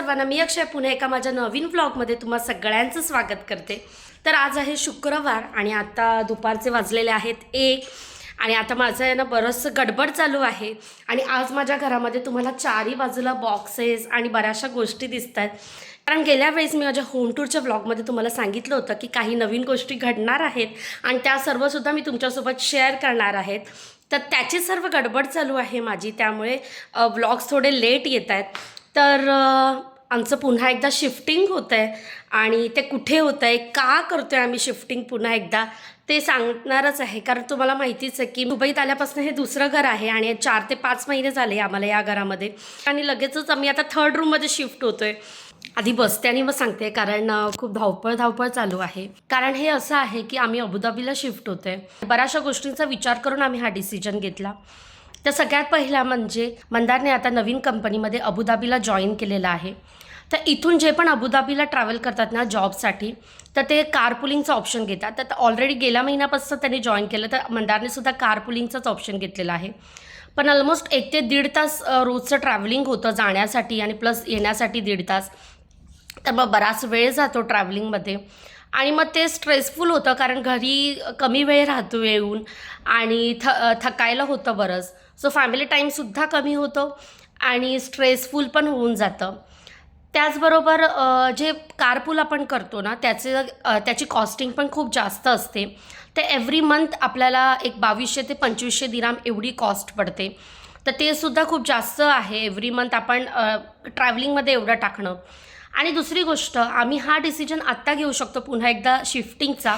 सर्वांना मी अक्षय पुन्हा एका माझ्या नवीन व्लॉगमध्ये तुम्हा सगळ्यांचं स्वागत करते. तर आज आहे शुक्रवार आणि आता दुपारचे वाजलेले आहेत एक आणि आता माझं आहे ना बरंचसं गडबड चालू आहे आणि आज माझ्या घरामध्ये तुम्हाला चारही बाजूला बॉक्सेस आणि बऱ्याचशा गोष्टी दिसत आहेत. कारण गेल्या वेळेस मी माझ्या होम टूरच्या ब्लॉगमध्ये तुम्हाला सांगितलं होतं की काही नवीन गोष्टी घडणार आहेत आणि त्या सर्वसुद्धा मी तुमच्यासोबत शेअर करणार आहेत. तर त्याची सर्व गडबड चालू आहे माझी त्यामुळे ब्लॉग्स थोडे लेट येत आहेत. तर आमचं पुन्हा एकदा शिफ्टिंग होतं आहे आणि ते कुठे होतं आहे का करतो आहे आम्ही शिफ्टिंग पुन्हा एकदा ते सांगणारच आहे. कारण तुम्हाला माहितीच आहे की मुंबईत आल्यापासून हे दुसरं घर आहे आणि चार ते पाच महिने झाले आम्हाला या घरामध्ये. आणि लगेचच आम्ही आता थर्ड रूममध्ये शिफ्ट होतो आहे आधी बसते आणि मग सांगते कारण खूप धावपळ धावपळ चालू आहे. कारण हे असं आहे की आम्ही अबुधाबीला शिफ्ट होतोय. बऱ्याचशा गोष्टींचा विचार करून आम्ही हा डिसिजन घेतला. तर सगळ्यात पहिला म्हणजे मंदारने आता नवीन कंपनीमध्ये अबुधाबीला जॉईन केलेलं आहे. तर इथून जे पण अबुधाबीला ट्रॅव्हल करतात ना जॉबसाठी तर ते कारपुलिंगचं ऑप्शन घेतात. तर ऑलरेडी गेल्या महिन्यापासून त्यांनी जॉईन केलं तर मंदारने सुद्धा कारपुलिंगचंच ऑप्शन घेतलेलं आहे. पण ऑलमोस्ट एक ते दीड तास रोजचं ट्रॅव्हलिंग होतं जाण्यासाठी आणि प्लस येण्यासाठी दीड तास. तर मग बराच वेळ जातो ट्रॅव्हलिंगमध्ये आणि मग ते स्ट्रेसफुल होतं कारण घरी कमी वेळ राहतो येऊन आणि थ थकायला होतं बरंच. सो फॅमिली टाईमसुद्धा कमी होतो आणि स्ट्रेसफुल पण होऊन जातं. त्याचबरोबर जे कारपूल आपण करतो ना त्याचे त्याची कॉस्टिंग पण खूप जास्त असते. तर एव्हरी मंथ आपल्याला एक बावीसशे ते पंचवीसशे दिराम एवढी कॉस्ट पडते. तर ते सुद्धा खूप जास्त आहे एव्हरी मंथ आपण ट्रॅव्हलिंगमध्ये एवढं टाकणं. आणि दुसरी गोष्ट आम्ही हा डिसिजन आत्ता घेऊ शकतो पुन्हा एकदा शिफ्टिंगचा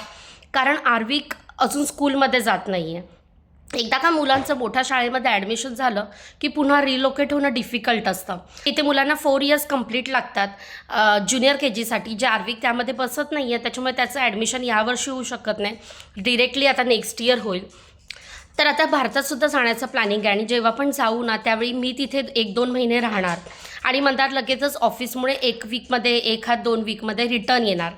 कारण आर्विक अजून स्कूलमध्ये जात नाही आहे एकदा का मुलांचं मोठ्या शाळेमध्ये ॲडमिशन झालं की पुन्हा रिलोकेट होणं डिफिकल्ट असतं. इथे मुलांना फोर इयर्स कंप्लीट लागतात ज्युनियर के जीसाठी जे आर्विक त्यामध्ये बसत नाही आहे त्याच्यामुळे त्याचं ॲडमिशन यावर्षी होऊ शकत नाही. डिरेक्टली आता नेक्स्ट इयर होईल. तर आता भारतातसुद्धा जाण्याचं प्लॅनिंग आहे आणि जेव्हा पण जाऊ ना त्यावेळी मी तिथे एक दोन महिने राहणार. आणि म्हणतात लगेचच ऑफिसमुळे एक वीकमध्ये एक हात दोन वीकमध्ये रिटर्न येणार.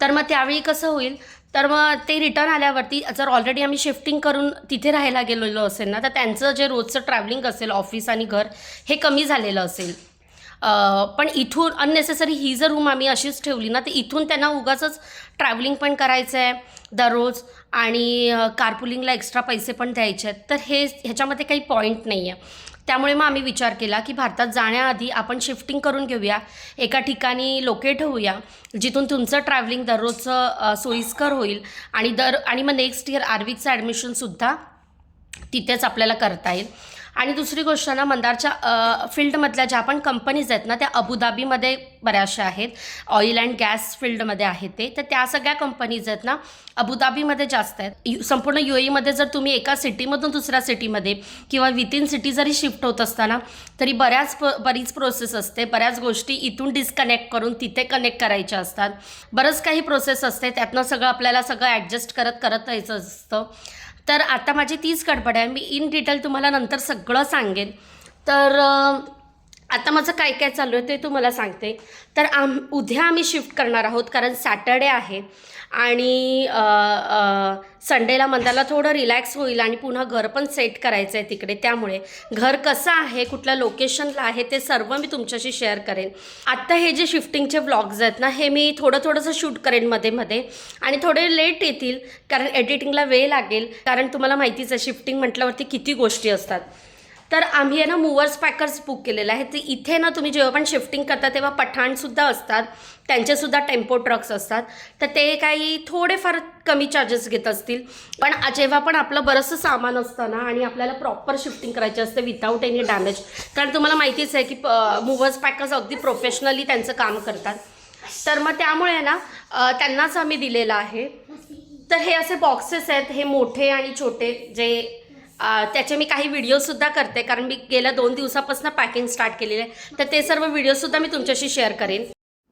तर मग त्यावेळी कसं होईल? तर मग ते रिटर्न आल्यावरती जर ऑलरेडी आम्ही शिफ्टिंग करून तिथे राहायला गेलेलो असेल ना तर त्यांचं जे रोजचं ट्रॅव्हलिंग असेल ऑफिस आणि घर हे कमी झालेलं असेल. पण इथून अननेसेसरी ही जर रूम आम्ही अशीच ठेवली ना तर इथून त्यांना उगाचंच ट्रॅव्हलिंग पण करायचं आहे दररोज आणि कारपुलिंगला एक्स्ट्रा पैसे पण द्यायचे आहेत. तर हे ह्याच्यामध्ये काही पॉईंट नाही आहे त्यामुळे मग आम्ही विचार केला की भारतात जाण्याआधी आपण शिफ्टिंग करून घेऊया. एका ठिकाणी लोकेट होऊया जिथून तुमचं ट्रॅव्हलिंग दररोजचं सोयीस्कर होईल. आणि दर आणि मग नेक्स्ट इयर आर्वीचं ॲडमिशनसुद्धा तिथेच आपल्याला करता येईल. आणि दुसरी गोष्ट ना मंदारच्या फील्डमधल्या ज्या पण कंपनीज आहेत ना त्या अबुधाबीमध्ये बऱ्याचशा आहेत. ऑइल अँड गॅस फील्डमध्ये आहेत ते. तर त्या सगळ्या कंपनीज आहेत ना अबुधाबीमध्ये जास्त आहेत. यु संपूर्ण यू एमध्ये जर तुम्ही एका सिटीमधून दुसऱ्या सिटीमध्ये किंवा विथिन सिटी जरी शिफ्ट होत असताना तरी बऱ्याच बरीच प्रोसेस असते. बऱ्याच गोष्टी इथून डिस्कनेक्ट करून तिथे कनेक्ट करायच्या असतात. बरंच काही प्रोसेस असते. त्यातनं सगळं आपल्याला सगळं ॲडजस्ट करत करत यायचं असतं. तर आता माझी तीच गडबड आहे. मी इन डिटेल तुम्हाला नंतर सगळं सांगेन. तर आता माझं काय काय चालू आहे ते तुम्हाला सांगते. तर आम उद्या आम्ही शिफ्ट करणार आहोत कारण सॅटर्डे आहे. आणि संडेला मंदाला थोडं रिलॅक्स होईल आणि पुन्हा घर पण सेट करायचं आहे तिकडे. त्यामुळे घर कसं आहे कुठल्या लोकेशनला आहे ते सर्व मी तुमच्याशी शेअर करेन. आत्ता हे जे शिफ्टिंगचे ब्लॉग्स आहेत ना हे मी थोडं थोडंसं शूट करेन मध्ये मध्ये. आणि थोडे लेट येतील कारण एडिटिंगला वेळ लागेल. कारण तुम्हाला माहितीच आहे शिफ्टिंग म्हटल्यावरती किती गोष्टी असतात. तर आम्ही आहे ना मूवर्स पॅकर्स बुक केलेलं आहे. ते इथे ना तुम्ही जेव्हा पण शिफ्टिंग करता तेव्हा पठाणसुद्धा असतात. त्यांचेसुद्धा टेम्पो ट्रक्स असतात. तर ते काही थोडेफार कमी चार्जेस घेत असतील. पण जेव्हा पण आपलं बरंचसं सामान असतं ना आणि आपल्याला प्रॉपर शिफ्टिंग करायची असते विदाऊट एनी डॅमेज कारण तुम्हाला माहितीच आहे की मूवर्स पॅकर्स अगदी प्रोफेशनली त्यांचं काम करतात. तर मग त्यामुळे ना त्यांनाच आम्ही दिलेलं आहे. तर हे असे बॉक्सेस आहेत हे मोठे आणि छोटे जे त्याचे मी काही व्हिडिओसुद्धा करते कारण मी गेल्या दोन दिवसापासून पॅकिंग स्टार्ट केलेले आहे. तर ते सर्व व्हिडिओसुद्धा मी तुमच्याशी शेअर करेन.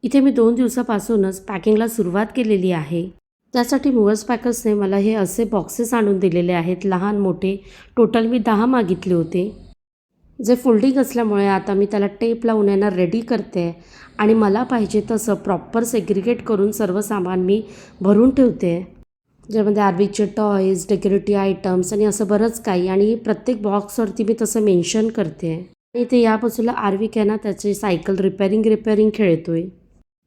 इथे मी दोन दिवसापासूनच पॅकिंगला सुरुवात केलेली आहे. त्यासाठी मुवर्स पॅकर्सने मला हे असे बॉक्सेस आणून दिलेले आहेत लहान मोठे. टोटल मी दहा मागितले होते. जे फोल्डिंग असल्यामुळे आता मी त्याला टेप लावून यांना रेडी करते आणि मला पाहिजे तसं प्रॉपर सेग्रिगेट करून सर्व सामान मी भरून ठेवते. ज्यामध्ये आरबीचे टॉईज डेकोरेटिव्ह आयटम्स आणि असं बरंच काही. आणि प्रत्येक बॉक्सवरती मी तसं मेन्शन करते. आणि ते या बाजूला आर्विक आहे ना त्याची सायकल रिपेअरिंग रिपेअरिंग आहे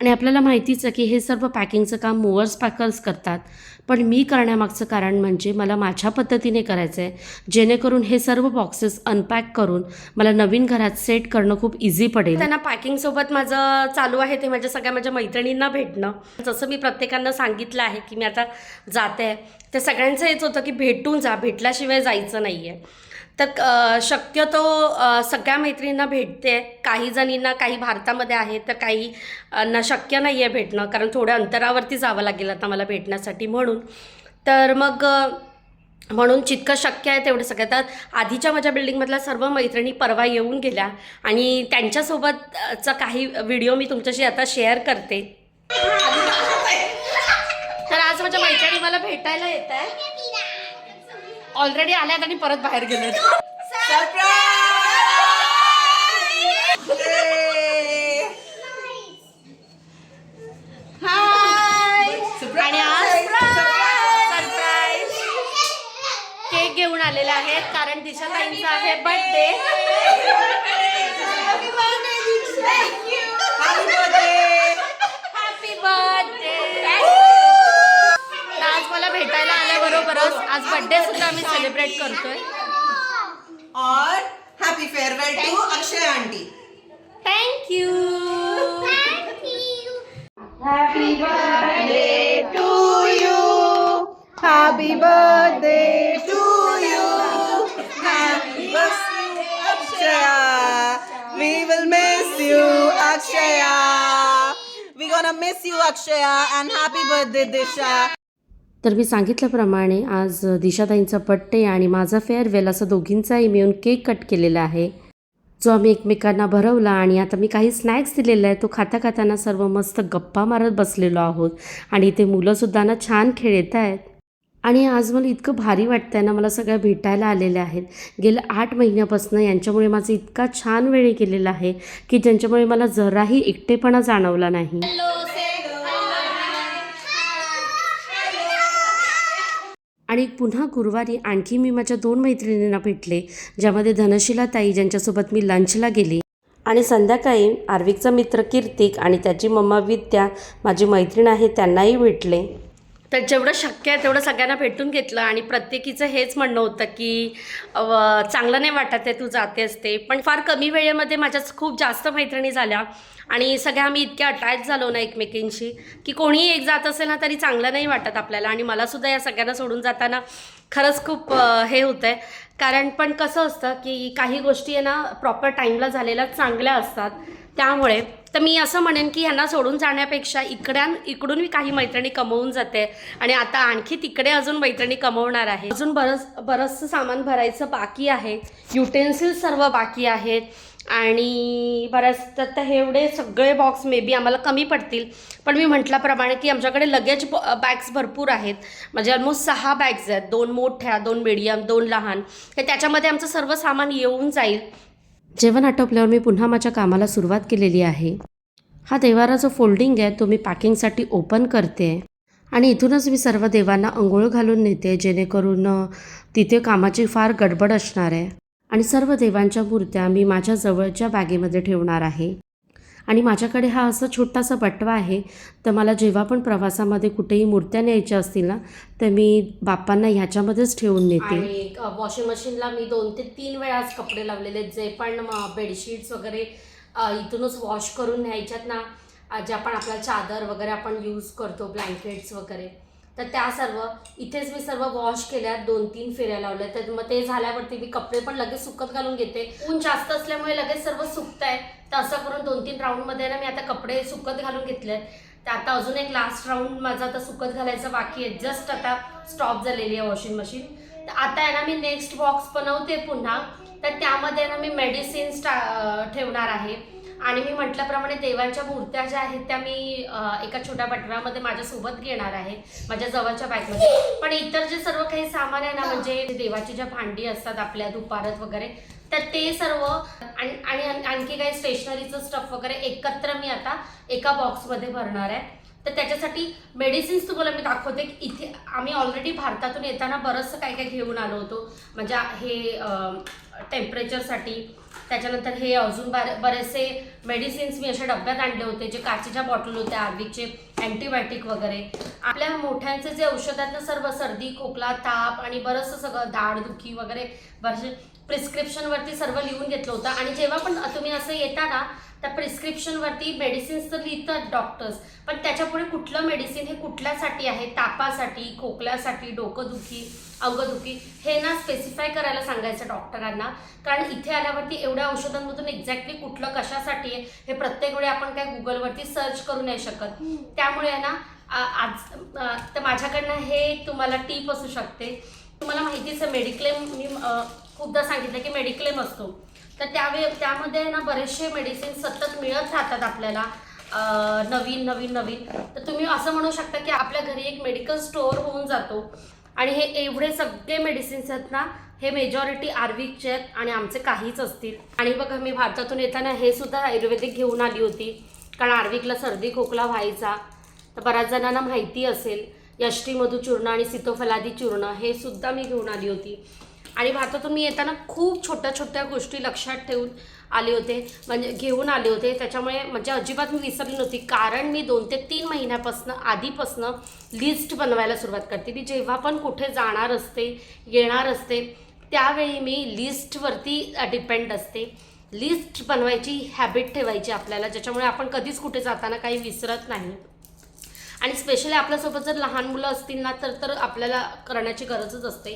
आणि आपल्याला माहितीच आहे की हे सर्व पॅकिंगचं काम मोवर्स पॅकर्स करतात. पण मी करण्यामागचं कारण म्हणजे मला माझ्या पद्धतीने करायचं आहे. जेणेकरून हे सर्व बॉक्सेस अनपॅक करून मला नवीन घरात सेट करणं खूप इझी पडेल. त्यांना पॅकिंगसोबत माझं चालू आहे ते माझ्या सगळ्या माझ्या मैत्रिणींना भेटणं. जसं मी प्रत्येकांना सांगितलं आहे की मी आता जाते. आहे ते सगळ्यांचं हेच होतं की भेटून जा. भेटल्याशिवाय जायचं नाही आहे तर शक्यतो सगळ्या मैत्रिणींना भेटते. काही जणींना काही भारतामध्ये आहे तर काही ना शक्य नाही आहे भेटणं. कारण थोड्या अंतरावरती जावं लागेल आता मला भेटण्यासाठी म्हणून. तर मग म्हणून जितकं शक्य आहे तेवढं सगळं. तर आधीच्या माझ्या बिल्डिंगमधल्या सर्व मैत्रिणी परवा येऊन गेल्या. आणि त्यांच्यासोबतचा काही व्हिडिओ मी तुमच्याशी आता शेअर करते. तर आज माझ्या मैत्रिणी मला भेटायला येत आहे ऑलरेडी आल्यात आणि परत बाहेर गेलेत. आणि आज सरप्राईज केक घेऊन आलेले आहेत कारण दिशा ताईंचा आहे बर्थडे आम्ही सेलिब्रेट करतोय. और happy farewell to Akshay aunty thank you to you happy birthday to you happy birthday Akshaya we will miss you Akshaya we gonna miss you Akshaya and happy birthday Disha तर मी सांगितल्याप्रमाणे आज दिशाताईंचा birthday आणि माझा farewell असं दोघींचाही मिळून cake cut केलेला आहे. जो आम्ही एकमेकांना भरवला आणि आता मी काही स्नॅक्स दिलेला आहे तो खाता खाताना सर्व मस्त गप्पा मारत बसलेलो आहोत. आणि ते मुलंसुद्धा ना छान खेळत आहेत. आणि आज मला इतकं भारी वाटतंय ना मला सगळ्या भेटायला आलेल्या आहेत. गेल्या आठ महिन्यापासून यांच्यामुळे माझं इतका छान वेळ गेलेला आहे की ज्यांच्यामुळे मला जराही एकटेपणा जाणवला नाही. आणि पुन्हा गुरुवारी आणखी मी माझ्या दोन मैत्रिणींना भेटले ज्यामध्ये धनशिला ताई ज्यांच्यासोबत मी लंचला गेली आणि संध्याकाळी आर्विकचा मित्र कीर्तिक आणि त्याची मम्मा विद्या माझी मैत्रीण आहे त्यांनाही भेटले. तर जेवढं शक्य आहे तेवढं सगळ्यांना भेटून घेतलं आणि प्रत्येकीचं हेच म्हणणं होतं की चांगलं नाही वाटत आहे तू जातेस ते पण फार कमी वेळेमध्ये माझ्या खूप जास्त मैत्रिणी झाल्या आणि सगळ्या आम्ही इतक्या अटॅच झालो ना एकमेकींशी की कोणीही एक जात असेल ना तरी चांगलं नाही वाटत आपल्याला आणि मलासुद्धा या सगळ्यांना सोडून जाताना खरंच खूप हे होतं आहे कारण पण कसं असतं की काही गोष्टी आहे ना प्रॉपर टाईमला झालेल्या चांगल्या असतात. त्यामुळे तर मी असं म्हणेन की ह्यांना सोडून जाण्यापेक्षा इकड्यान इकडून मी काही मैत्रिणी कमवून जाते. आणि आता आणखी तिकडे अजून मैत्रिणी कमवणार आहे. अजून बरंच बरंचसं सामान भरायचं बाकी आहे. युटेन्सिल सर्व बाकी आहेत. आणि बऱ्याच तर तर हे एवढे सगळे बॉक्स मे बी आम्हाला कमी पडतील. पण मी म्हटल्याप्रमाणे की आमच्याकडे लगेज बॅग्स भरपूर आहेत. म्हणजे ऑलमोस्ट सहा बॅग्स आहेत. दोन मोठ्या दोन मिडियम दोन लहान. तर त्याच्यामध्ये आमचं सर्व सामान येऊन जाईल. जेवण आटोपल्यावर मी पुन्हा माझ्या कामाला सुरुवात केलेली आहे. हा देवारा जो फोल्डिंग आहे तो मी पॅकिंगसाठी ओपन करते आणि इथूनच मी सर्व देवांना अंघोळ घालून नेते जेणेकरून तिथे कामाची फार गडबड असणार आहे. आणि सर्व देवांच्या मूर्त्या मी माझ्या जवळच्या बॅगेमध्ये ठेवणार आहे. आणि माझ्याकडे हा असा छोटासा बटवा आहे तर मला जेव्हा पण प्रवासामध्ये कुठेही मूर्त्या न्यायच्या असतील ना तर मी बाप्पांना ह्याच्यामध्येच ठेवून नेते. वॉशिंग मशीनला मी दोन ते तीन वेळाच कपडे लावलेले जे पण बेडशीट्स वगैरे इथूनच वॉश करून न्यायच्यात ना जे ज्या पण आपल्या चादर वगैरे आपण यूज करतो ब्लँकेट्स वगैरे. तर त्या सर्व इथेच मी सर्व वॉश केल्या दोन तीन फेऱ्या लावल्या तर मग ते झाल्यावरती मी कपडे पण लगेच सुकत घालून घेते. ऊन जास्त असल्यामुळे लगेच सर्व सुकत आहे तर असं करून दोन तीन राऊंडमध्ये ना मी आता कपडे सुकत घालून घेतले तर आता अजून एक लास्ट राऊंड माझा आता सुकत घालायचं बाकी आहे. जस्ट आता स्टॉप झालेली आहे वॉशिंग मशीन तर आता आहे ना मी नेक्स्ट बॉक्स बनवते पुन्हा. तर त्यामध्ये ना मी मेडिसिन स्टा ठेवणार आहे. आणि मी म्हटल्याप्रमाणे देवांच्या मूर्त्या ज्या आहेत त्या मी एका छोट्या बटव्यामध्ये माझ्यासोबत घेणार आहे माझ्या जवळच्या बॅगमध्ये. पण इतर जे सर्व काही सामान आहे ना म्हणजे देवाची ज्या भांडी असतात आपल्या दुपारत वगैरे तर ते सर्व आणि आणि आण- आणखी काही स्टेशनरीचं स्टफ वगैरे एकत्र मी आता एका बॉक्समध्ये भरणार आहे. तर त्याच्यासाठी मेडिसिन्स तुम्हाला मी दाखवते की इथे आम्ही ऑलरेडी भारतातून येताना बरंचसं काय काय घेऊन आलो होतो. म्हणजे हे टेम्परेचरसाठी त्याच्यानंतर हे अजून बारे बरेचसे मेडिसिन्स मी अशा डब्यात आणले होते जे काचेच्या बॉटल होत्या आर्विकचे अँटीबायोटिक वगैरे. आपल्या मोठ्यांचे जे औषध आहेत ना सर्व सर्दी खोकला ताप आणि बरंचसं सगळं दाढदुखी वगैरे बरेचसे प्रिस्क्रिप्शनवरती सर्व लिहून घेतलं होतं. आणि जेव्हा पण तुम्ही असं येता ना त्या प्रिस्क्रिप्शनवरती मेडिसिन्स तर लिहितात डॉक्टर्स पण त्याच्यापुढे कुठलं मेडिसिन हे कुठल्यासाठी आहे? तापासाठी खोकल्यासाठी डोकंदुखी अंगदुखी हे ना स्पेसिफाय करायला सांगायचं डॉक्टरांना कारण इथे आल्यावरती एवढ्या औषधांमधून एक्झॅक्टली कुठलं कशासाठी आहे हे प्रत्येक वेळी आपण काय गुगलवरती सर्च करू नाही शकत. त्यामुळे ना आज तर माझ्याकडनं हे तुम्हाला टीप असू शकते. तुम्हाला माहितीच आहे मेडिक्लेम मी खूपदा सांगितलं की मेडिक्लेम असतो. तर त्यावेळे त्यामध्ये ना बरेचसे मेडिसिन सतत मिळत राहतात आपल्याला. नवीन नवीन नवीन. तर तुम्ही असं म्हणू शकता की आपल्या घरी एक मेडिकल स्टोअर होऊन जातो. आणि हे एवढे सगळे मेडिसिन्स आहेत ना हे मेजॉरिटी आर्विकचे आहेत आणि आमचे काहीच असतील. आणि बघा मी भारतातून येताना हे सुद्धा आयुर्वेदिक घेऊन आली होती. कारण आर्विकला सर्दी खोकला व्हायचा. तर बऱ्याच जणांना माहिती असेल यष्टीमधू चूर्ण आणि सितोफलादी चूर्ण हे सुद्धा मी घेऊन आली होती. आणि भारतातून मी येताना खूप छोट्या छोट्या गोष्टी लक्षात ठेवून आले होते. म्हणजे घेऊन आले होते. त्याच्यामुळे म्हणजे अजिबात मी विसरली नव्हती. कारण मी दोन ते तीन महिन्यापासून आधीपासनं लिस्ट बनवायला सुरुवात करते. मी जेव्हा पण कुठे जाणार असते येणार असते त्यावेळी मी लिस्टवरती डिपेंड असते. लिस्ट बनवायची हॅबिट ठेवायची आपल्याला ज्याच्यामुळे आपण कधीच कुठे जाताना काही विसरत नाही. आणि स्पेशली आपल्यासोबत जर लहान मुलं असतील ना तर तर आपल्याला करण्याची गरजच असते.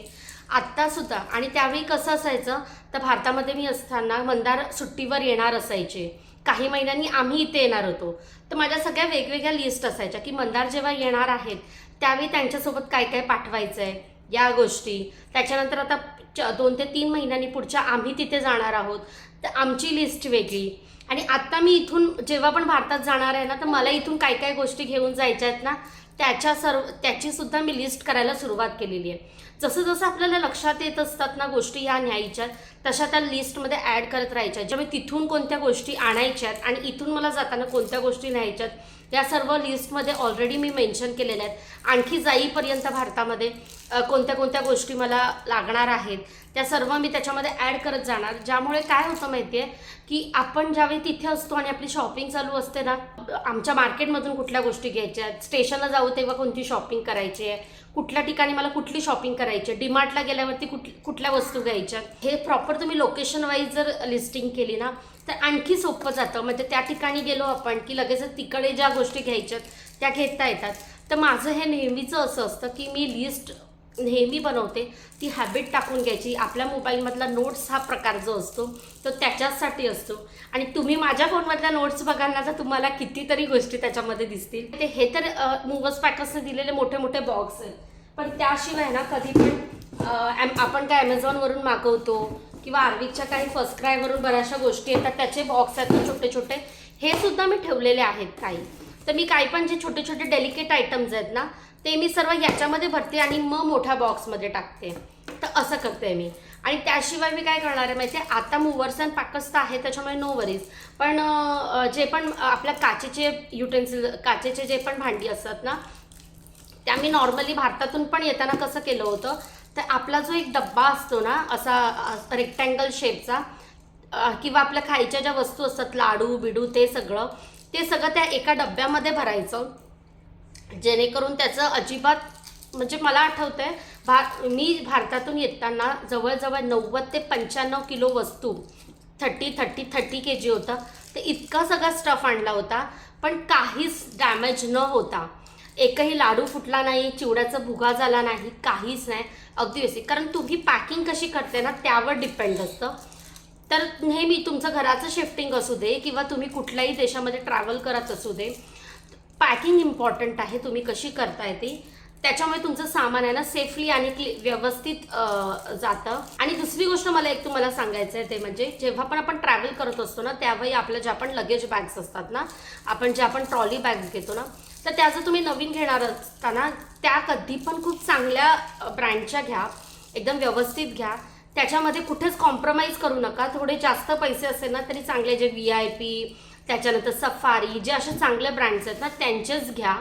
आत्तासुद्धा आणि त्यावेळी कसं असायचं तर भारतामध्ये मी असताना मंदार सुट्टीवर येणार असायचे. काही महिन्यांनी आम्ही इथे येणार होतो. तर माझ्या सगळ्या वेगवेगळ्या लिस्ट असायच्या की मंदार जेव्हा येणार आहेत त्यावेळी त्यांच्यासोबत काय काय पाठवायचं आहे या गोष्टी. त्याच्यानंतर आता च- दोन ते तीन महिन्यांनी पुढच्या आम्ही तिथे जाणार आहोत. तर आमची लिस्ट वेगळी. आणि आत्ता मी इथून जेव्हा पण भारतात जाणार आहे ना तर मला इथून काय काय गोष्टी घेऊन जायच्या आहेत ना त्याच्या सर्व त्याचीसुद्धा मी लिस्ट करायला सुरुवात केलेली आहे. जसं जसं आपल्याला लक्षात येत असतात ना गोष्टी ह्या न्यायच्या तशा त्या लिस्टमध्ये ॲड करत राहायच्या. ज्या मी तिथून कोणत्या गोष्टी आणायच्यात आणि इथून मला जाताना कोणत्या गोष्टी न्यायच्यात या सर्व लिस्टमध्ये ऑलरेडी मी मेन्शन केलेल्या आहेत. आणखी जाईपर्यंत भारतामध्ये कोणत्या कोणत्या गोष्टी मला लागणार आहेत त्या सर्व मी त्याच्यामध्ये ॲड करत जाणार. ज्यामुळे काय होतं माहिती आहे की आपण ज्यावेळी तिथे असतो आणि आपली शॉपिंग चालू असते ना आमच्या मार्केटमधून कुठल्या गोष्टी घ्यायच्या आहेत स्टेशनला जाऊ तेव्हा कोणती शॉपिंग करायची आहे कुठल्या ठिकाणी मला कुठली शॉपिंग करायची आहे? डीमार्टला गेल्यावरती कुठ कुठल्या वस्तू घ्यायच्या हे प्रॉपर तुम्ही लोकेशन वाईज जर लिस्टिंग केली ना तर आणखी सोपं जातं. म्हणजे त्या ठिकाणी गेलो आपण की लगेच तिकडे ज्या गोष्टी घ्यायच्यात त्या घेता येतात. तर माझं हे नेहमीचं असं असतं की मी लिस्ट नेहमी बनवते ती हॅबिट टाकून घ्यायची. आपल्या मोबाईलमधला नोट्स हा प्रकार जो असतो तो त्याच्याचसाठी असतो. आणि तुम्ही माझ्या फोनमधल्या नोट्स बघाल ना तर तुम्हाला कितीतरी गोष्टी त्याच्यामध्ये दिसतील. ते हे तर मूवर्स पॅकर्सने दिलेले मोठे मोठे बॉक्स आहेत. पण त्याशिवाय ना कधी पण ॲम- आपण काय ॲमेझॉनवरून मागवतो किंवा आर्विकच्या काही फर्स्ट क्रायवरून बऱ्याचशा गोष्टी येतात त्याचे बॉक्स आहेत ना छोटे छोटे. हे सुद्धा मी ठेवलेले आहेत काही. तर मी काही पण जे छोटे छोटे डेलिकेट आयटम्स आहेत ना ते मी सर्व याच्यामध्ये भरते आणि मग मोठ्या बॉक्समध्ये टाकते. तर असं करते मी. आणि त्याशिवाय मी काय करणार आहे माहिती आहे आता मुव्हर्स अँड पाकस्त तर आहे त्याच्यामुळे नो वरीज पण जे पण आपल्या काचेचे युटेन्सिल काचेचे जे पण भांडी असतात ना त्या मी नॉर्मली भारतातून पण येताना कसं केलं होतं? तर आपला जो एक डब्बा असतो ना असा रेक्टँगल शेपचा किंवा आपल्या खायच्या ज्या वस्तू असतात लाडू बिडू ते सगळं ते सगळं त्या एका डब्यामध्ये भरायचं. जेणेकरून त्याचं अजिबात म्हणजे मला आठवतंय भा मी भारतातून येताना जवळजवळ नव्वद ते पंच्याण्णव किलो वस्तू thirty thirty thirty K G होतं. तर इतका सगळा स्टफ आणला होता पण काहीच डॅमेज न होता. एकही लाडू फुटला नाही चिवड्याचा भुगा झाला नाही काहीच नाही. अगदी व्यवस्थित. कारण तुम्ही पॅकिंग कशी करते ना त्यावर डिपेंड असतं. तर नेहमी तुमचं घराचं शिफ्टिंग असू दे किंवा तुम्ही कुठल्याही देशामध्ये ट्रॅव्हल करत असू दे पॅकिंग इम्पॉर्टंट आहे तुम्ही कशी करताय ती. त्याच्यामुळे तुमचं सामान आहे ना सेफली आणि व्यवस्थित जातं. आणि दुसरी गोष्ट मला एक तुम्हाला सांगायचं आहे ते म्हणजे जेव्हा पण आपण ट्रॅव्हल करत असतो ना त्यावेळी आपल्या ज्या पण लगेज बॅग्स असतात ना आपण ज्या आपण ट्रॉली बॅग्स घेतो ना तर त्या जर तुम्ही नवीन घेणार असताना त्या कधी पण खूप चांगल्या ब्रँडच्या घ्या. एकदम व्यवस्थित घ्या. त्याच्यामध्ये कुठेच कॉम्प्रोमाइज करू नका. थोडे जास्त पैसे असेल ना तरी चांगले जे व्ही आय पी त्याच्यानंतर सफारी जे असे चांगले ब्रँड्स आहेत ना त्यांचेच घ्या.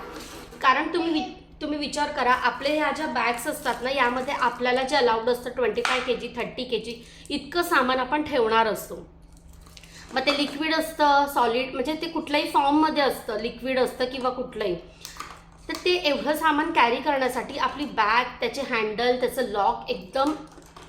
कारण तुम्ही वि तुम्ही विचार करा आपले ह्या ज्या बॅग्स असतात ना यामध्ये आपल्याला जे अलाउड असतं twenty five K G thirty K G इतकं सामान आपण ठेवणार असतो. मग ते लिक्विड असतं सॉलिड म्हणजे ते कुठल्याही फॉर्ममध्ये असतं लिक्विड असतं किंवा कुठलंही. तर ते एवढं सामान कॅरी करण्यासाठी आपली बॅग त्याचे हँडल त्याचं लॉक एकदम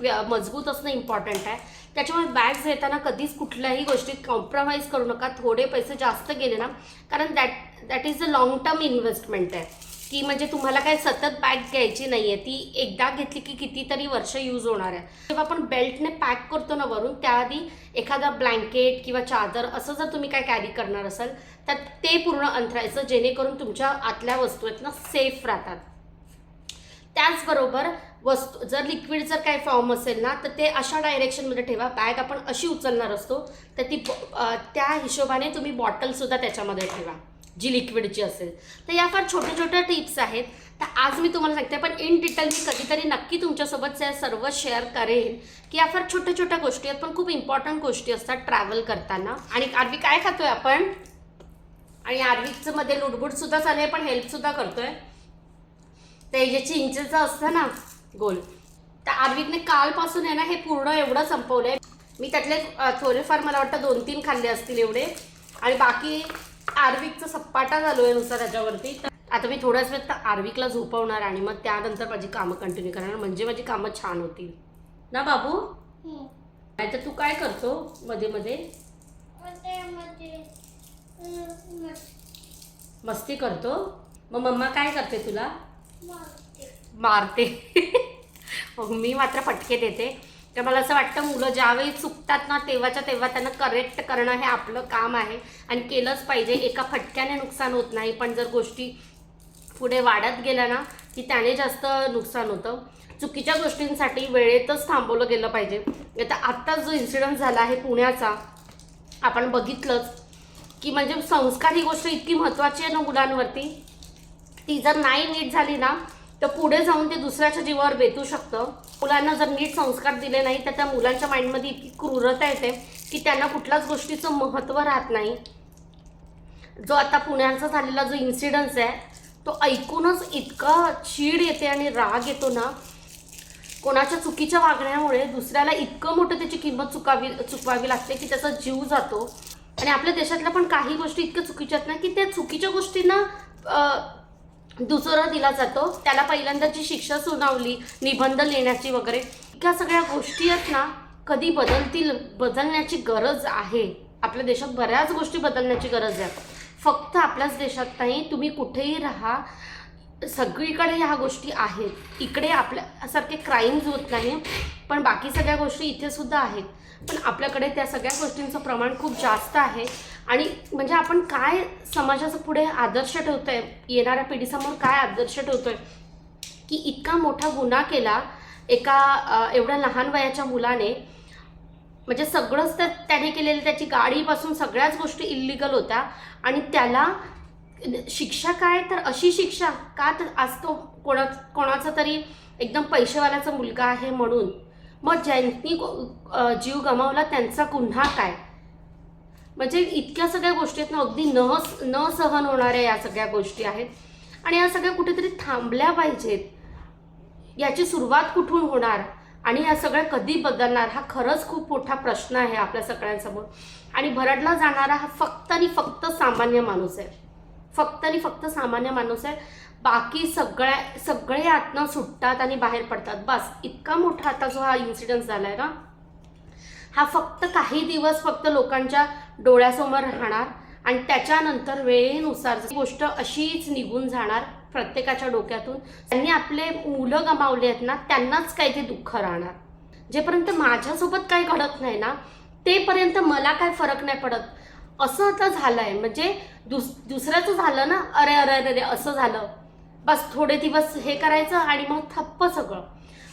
व्य- मजबूत असणं इम्पॉर्टंट आहे. त्याच्यामुळे बॅग्स घेताना कधीच कुठल्याही गोष्टीत कॉम्प्रोमाइज करू नका. थोडे पैसे जास्त गेले ना कारण that that is a long term investment आहे. की म्हणजे तुम्हाला काय सतत बॅग घ्यायची नाही आहे ती एकदा घेतली की कितीतरी वर्ष यूज होणार आहे. जेव्हा आपण बेल्टने पॅक करतो ना वरून त्याआधी एखादा ब्लँकेट किंवा चादर असं जर तुम्ही काय कॅरी करणार असाल तर ते पूर्ण अंथरायचं जेणेकरून तुमच्या आतल्या वस्तू आहेत ना सेफ राहतात. त्याचबरोबर वस्तू जर लिक्विड जर काही फॉर्म असेल ना तर ते अशा डायरेक्शनमध्ये ठेवा. बॅग आपण अशी उचलणार असतो तर ती त्या हिशोबाने तुम्ही बॉटलसुद्धा त्याच्यामध्ये ठेवा जी लिक्विडची असेल. तर या फार छोट्या छोट्या टिप्स आहेत. तर आज मी तुम्हाला सांगते पण इन डिटेल मी कधीतरी नक्की तुमच्यासोबत सर्व शेअर करेन की या फार छोट्या छोट्या गोष्टी आहेत पण खूप इम्पॉर्टंट गोष्टी असतात ट्रॅव्हल करताना. आणि आरवी काय खातोय आपण? आणि आरवीचं मध्ये लुडबुडसुद्धा चालू आहे पण हेल्पसुद्धा करतोय. ते जे चिंचेचं असतं ना गोल. तर आरवीतने कालपासून आहे ना हे पूर्ण एवढं संपवलंय. मी त्यातले थोडेफार मला वाटतं दोन तीन खाल्ले असतील एवढे. आणि बाकी आर्विकचा सप्पाटा चालू आहे नुसता त्याच्यावरती. तर आता मी थोड्याच तर आर्विकला झोपवणार आणि मग त्यानंतर माझी कामं कंटिन्यू करणार. म्हणजे माझी कामं छान होतील. ना बाबू? नाही तर तू काय करतो मध्ये मध्ये? मस्ती. करतो? मग मम्मा काय करते तुला? मारते. मग मी मात्र फटके देते. तर मला असं वाटतं मुलं ज्यावेळी चुकतात ना तेव्हाच्या तेव्हा त्यांना करेक्ट करणं हे आपलं काम आहे आणि केलंच पाहिजे. एका फटक्याने नुकसान होत नाही. पण जर गोष्टी पुढे वाढत गेल्या ना की त्याने जास्त नुकसान होतं. चुकीच्या गोष्टींसाठी वेळेतच थांबवलं गेलं पाहिजे. आता आत्ताच जो इन्सिडंट झाला आहे पुण्याचा आपण बघितलंच की म्हणजे संस्कार ही गोष्ट इतकी महत्त्वाची आहे ना मुलांवरती. ती जर नाही नीट झाली ना तर पुढे जाऊन ते दुसऱ्याच्या जीवावर बेतू शकतं. मुलांना जर नीट संस्कार दिले नाही तर त्या मुलांच्या माइंडमध्ये इतकी क्रूरता येते की त्यांना कुठल्याच गोष्टीचं महत्त्व राहत नाही. जो आता पुण्याचा झालेला जो इन्सिडन्स आहे तो ऐकूनच इतका चीड येते आणि राग येतो ना. कोणाच्या चुकीच्या वागण्यामुळे दुसऱ्याला इतकं मोठं त्याची किंमत चुकावी चुकवावी लागते की त्याचा जीव जातो. आणि आपल्या देशातल्या पण काही गोष्टी इतक्या चुकीच्या आहेत ना की त्या चुकीच्या गोष्टींना दुसरा दिला जातो. त्याला पहिल्यांदा जी शिक्षा सुनावली निबंध लिहिण्याची वगैरे इतक्या सगळ्या गोष्टी आहेत ना कधी बदलतील बदलण्याची गरज आहे. आपल्या देशात बऱ्याच गोष्टी बदलण्याची गरज आहे. फक्त आपल्याच देशात नाही तुम्ही कुठेही राहा. सगळीकडे ह्या गोष्टी आहेत. इकडे आपल्यासारखे क्राईम्स होत नाही पण बाकी सगळ्या गोष्टी इथे सुद्धा आहेत. पण आपल्याकडे त्या सगळ्या गोष्टींचं प्रमाण खूप जास्त आहे. आणि म्हणजे आपण काय समाजाचं पुढे आदर्श ठेवतोय? येणाऱ्या पिढीसमोर काय आदर्श ठेवतोय? की इतका मोठा गुन्हा केला एका एवढ्या लहान वयाच्या मुलाने. म्हणजे सगळंच त्या त्याने केलेलं त्याची गाडीपासून सगळ्याच गोष्टी इल्लिगल होत्या. आणि त्याला शिक्षा काय? तर अशी शिक्षा का? तर आज तो कोणा कोणाचा तरी एकदम पैसेवाल्याचा मुलगा आहे म्हणून. मग ज्यांनी जीव गमावला त्यांचा गुन्हा काय? म्हणजे इतक्या सगळ्या गोष्टी आहेत ना अगदी न न सहन होणाऱ्या या सगळ्या गोष्टी आहेत. आणि या सगळ्या कुठेतरी थांबल्या पाहिजेत. याची सुरुवात कुठून होणार? आणि या सगळ्या कधी बदलणार? हा खरंच खूप मोठा प्रश्न आहे आपल्या सगळ्यांसमोर. आणि भरडला जाणारा हा फक्त आणि फक्त सामान्य माणूस आहे. फक्त आणि फक्त सामान्य माणूस आहे. बाकी सगळ्या सगळे आतनं सुटतात आणि बाहेर पडतात. बस इतका मोठा आता जो हा इन्सिडन्स झाला आहे ना हा फक्त काही दिवस फक्त लोकांच्या डोळ्यासमोर राहणार आणि त्याच्यानंतर वेळेनुसार गोष्ट अशीच निघून जाणार प्रत्येकाच्या डोक्यातून त्यांनी आपले मुलं गमावले आहेत ना त्यांनाच काही ते दुःख राहणार. जेपर्यंत माझ्यासोबत काही घडत नाही ना तेपर्यंत मला काय फरक नाही पडत. असं आता आहे म्हणजे दुस दुसऱ्याचं झालं ना अरे अरे अरे अरे असं झालं. बस थोडे दिवस हे करायचं आणि मग थप्प सगळं.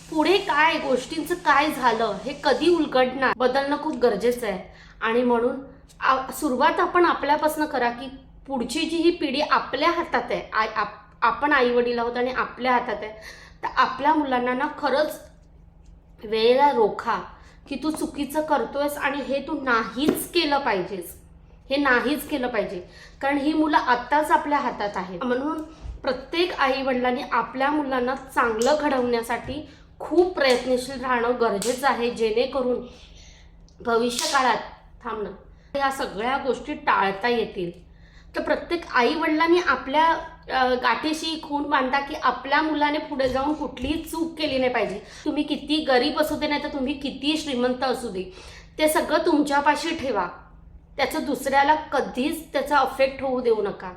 पुढे काय गोष्टींचं काय झालं हे कधी उलगडणार? बदलणं खूप गरजेचं आहे. आणि म्हणून सुरुवात आपण आपल्यापासून करा की पुढची जी ही पिढी आपल्या हातात आहे आय आप आपण आई वडील आहोत आणि आपल्या हातात आहे तर आपल्या मुलांना ना खरंच वेळेला रोखा की तू चुकीचं करतोयस आणि हे तू नाहीच केलं पाहिजेस. हे नाहीच केलं पाहिजे. कारण ही मुलं आत्ताच आपल्या हातात आहेत. म्हणून प्रत्येक आई वडिलांनी आपल्या मुलांना चांगलं घडवण्यासाठी खूप प्रयत्नशील राहणं गरजेचं आहे जेणेकरून भविष्य काळात थांबणं या सगळ्या गोष्टी टाळता येतील. तर प्रत्येक आई वडिलांनी आपल्या गाठीशी खून बांधता की आपल्या मुलाने पुढे जाऊन कुठलीही चूक केली नाही पाहिजे. तुम्ही किती गरीब असू दे नाही तर तुम्ही किती श्रीमंत असू दे. ते सगळं तुमच्यापाशी ठेवा. त्याचं दुसऱ्याला कधीच त्याचा अफेक्ट होऊ देऊ नका.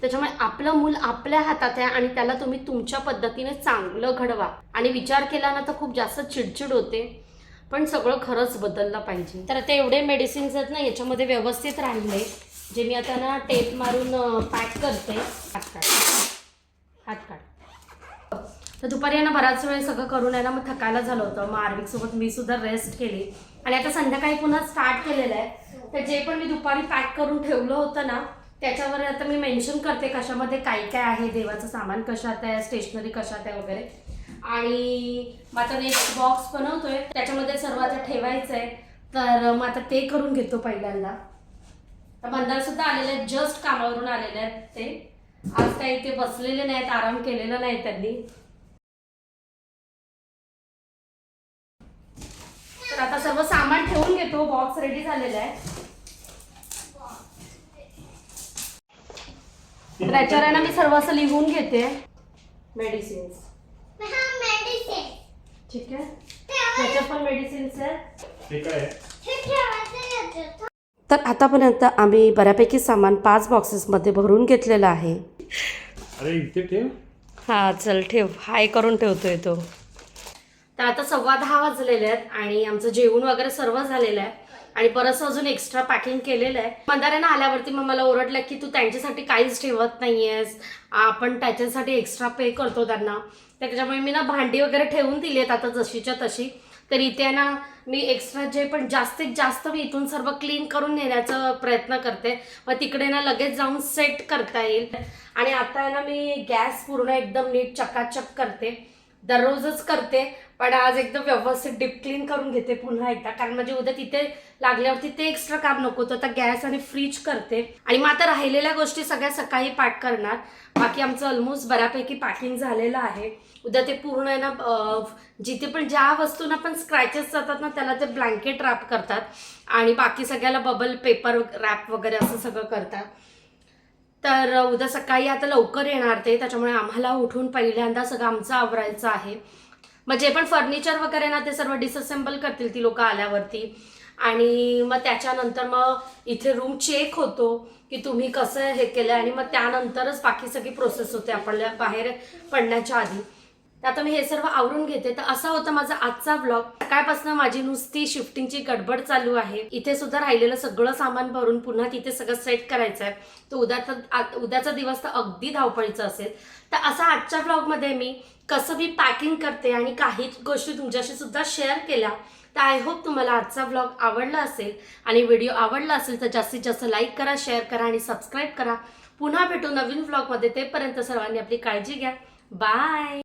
त्याच्यामुळे आपलं मूल आपल्या हातात आहे आणि त्याला तुम्ही तुमच्या पद्धतीने चांगलं घडवा. आणि विचार केला ना तर खूप जास्त चिडचिड होते. पण सगळं खरंच बदललं पाहिजे. तर आता एवढे मेडिसिन्स आहेत ना याच्यामध्ये व्यवस्थित राहिले. जे मी आता ना टेप मारून पॅक करते. हात काढ. हात काढ. तर दुपारी आहे ना बराच वेळ सगळं करून आहे ना मग थकायला झालं होतं. मग आर्विकसोबत मी सुद्धा रेस्ट केली. आणि आता संध्याकाळी पुन्हा स्टार्ट केलेलं आहे. तर जे पण मी दुपारी पॅक करून ठेवलं होतं ना त्याच्यावर आता मी मेन्शन करते कशामध्ये काय काय आहे देवाचं सामान कशात आहे स्टेशनरी कशात आहे वगैरे. आणि मग आता नेक्स्ट बॉक्स बनवतोय. त्याच्यामध्ये सर्व आता ठेवायचं आहे तर मग आता ते करून घेतो पहिल्यांदा. तर मंदार सुद्धा आलेले आहेत जस्ट कामावरून आलेले आहेत ते. आज काही ते बसलेले नाहीत आराम केलेला नाही त्यांनी. तर आता सर्व सामान ठेवून घेतो बॉक्स रेडी झालेला आहे. तर याच्यावर आहे ना मी सर्व असं लिहून घेते. मेडिसिन्स ठीक आहे? त्याच्यात पण मेडिसिन्स हे आहे? तर आतापर्यंत आम्ही बऱ्यापैकी सामान पाच बॉक्सेसमध्ये भरून घेतलेलं आहे. अरे इथे ठेव. हा चल ठेव. हाय करून ठेवतोय तो. तर आता सव्वा दहा वाजलेले आहेत आणि आमचं जेवण वगैरे सर्व झालेलं आहे. आणि बरंचसं अजून एक्स्ट्रा पॅकिंग केलेलं आहे. मंदाऱ्यानं आल्यावरती मग मला ओरडलं की तू त्यांच्यासाठी काहीच ठेवत नाहीयेस. आपण त्याच्यासाठी एक्स्ट्रा पे करतो त्यांना. त्याच्यामुळे मी ना भांडी वगैरे ठेवून दिली आहेत आता जशीच्या तशी. तर इथे ना मी एक्स्ट्रा जे पण जास्तीत जास्त मी इथून सर्व क्लीन करून नेण्याचा प्रयत्न करते. मग तिकडे ना लगेच जाऊन सेट करता येईल. आणि आता आहे ना मी गॅस पूर्ण एकदम नीट चकाचक करते. दररोजच करते. पण आज एकदम व्यवस्थित डीप क्लीन करून घेते पुन्हा एकदा. कारण म्हणजे उद्या तिथे लागल्यावरती ते एक्स्ट्रा काम नको तर आता गॅस आणि फ्रीज करते. आणि मग आता राहिलेल्या गोष्टी सगळ्या सकाळी पॅक करणार. बाकी आमचं ऑलमोस्ट बऱ्यापैकी पॅकिंग झालेलं आहे. उद्या ते पूर्ण आहे ना जिथे पण ज्या वस्तूंना पण स्क्रॅचेस जातात ना त्याला ते ब्लँकेट रॅप करतात. आणि बाकी सगळ्याला बबल पेपर रॅप वगैरे असं सगळं करतात. तर उद्या सकाळी आता लवकर येणार ते. त्याच्यामुळे आम्हाला उठून पहिल्यांदा सगळं आमचं आवरायचं आहे. मग जे पण फर्निचर वगैरे ना ते सर्व डिसअसेंबल करतील ती लोक आल्यावरती. आणि मग त्याच्यानंतर मग इथे रूम चेक होतो की तुम्ही कसं हे केलं आणि मग त्यानंतरच बाकी सगळी प्रोसेस होते आपल्या बाहेर पडण्याच्या आधी. तर आता मी हे सर्व आवरून घेते. तर असा होता माझा आजचा ब्लॉग सकाळपासून माझी नुसती शिफ्टिंगची गडबड चालू आहे. इथे सुद्धा राहिलेलं सगळं सामान भरून पुन्हा तिथे सगळं सेट करायचं आहे तर उद्याचा उद्याचा दिवस तर अगदी धावपळीचा असेल. तर असा आजच्या ब्लॉगमध्ये मी कसं मी पॅकिंग करते आणि काही गोष्टी तुमच्याशी सुद्धा शेअर केल्या. तर आय होप तुम्हाला आजचा ब्लॉग आवडला असेल. आणि व्हिडिओ आवडला असेल तर जास्तीत जास्त लाईक करा शेअर करा आणि सबस्क्राईब करा. पुन्हा भेटू नवीन ब्लॉगमध्ये तेपर्यंत सर्वांनी आपली काळजी घ्या. बाय